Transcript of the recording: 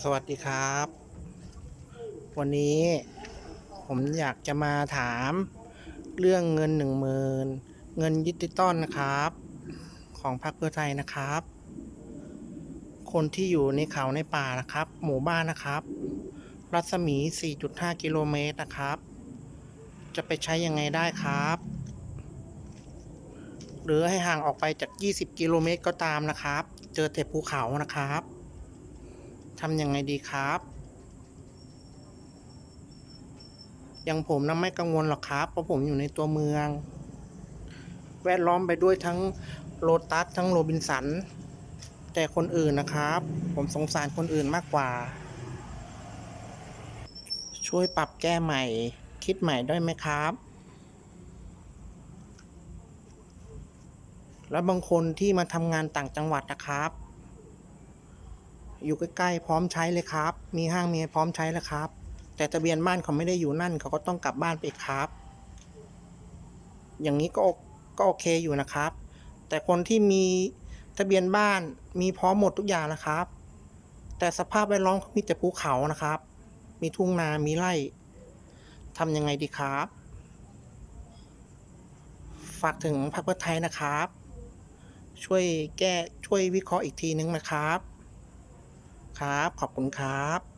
สวัสดีครับ วันนี้ผมอยากจะมาถามเรื่องเงินหนึ่งหมื่นเงินดิจิตอลนะครับ ของพรรคเพื่อไทยนะครับ คนที่อยู่ในเขาในป่านะครับ หมู่บ้านนะครับ รัศมี 4.5 กิโลเมตรนะครับ จะไปใช้ยังไงได้ครับ หรือให้ห่างออกไปจาก 20 กิโลเมตรก็ตามนะครับ เจอแต่ภูเขานะครับ ทำยังไงดีครับ อย่างผมนะไม่กังวลหรอกครับ เพราะผมอยู่ในตัวเมือง แวดล้อมไปด้วยทั้งโลตัสทั้งโรบินสัน แต่คนอื่นนะครับ ผมสงสารคนอื่นมากกว่า ช่วยปรับแก้ใหม่ คิดใหม่ได้ไหมครับ แล้วบางคนที่มาทำงานต่างจังหวัดนะครับ อยู่ใกล้ๆพร้อมใช้เลยครับ มีห้างมีพร้อมใช้แล้วครับ แต่ทะเบียนบ้านเขาไม่ได้อยู่นั่นเขาก็ต้องกลับบ้านไปครับ อย่างนี้ก็โอก็โอเคอยู่นะครับ แต่คนที่มีทะเบียนบ้านมีพร้อมหมดทุกอย่างนะครับ แต่สภาพแวดล้อมมีแต่ภูเขานะครับ มีทุ่งนา มีไร่ทำยังไงดีครับ ฝากถึงพรรคเพื่อไทยนะครับ ช่วยแก้ช่วยวิเคราะห์อีกทีนึงนะครับ ครับ ขอบคุณครับ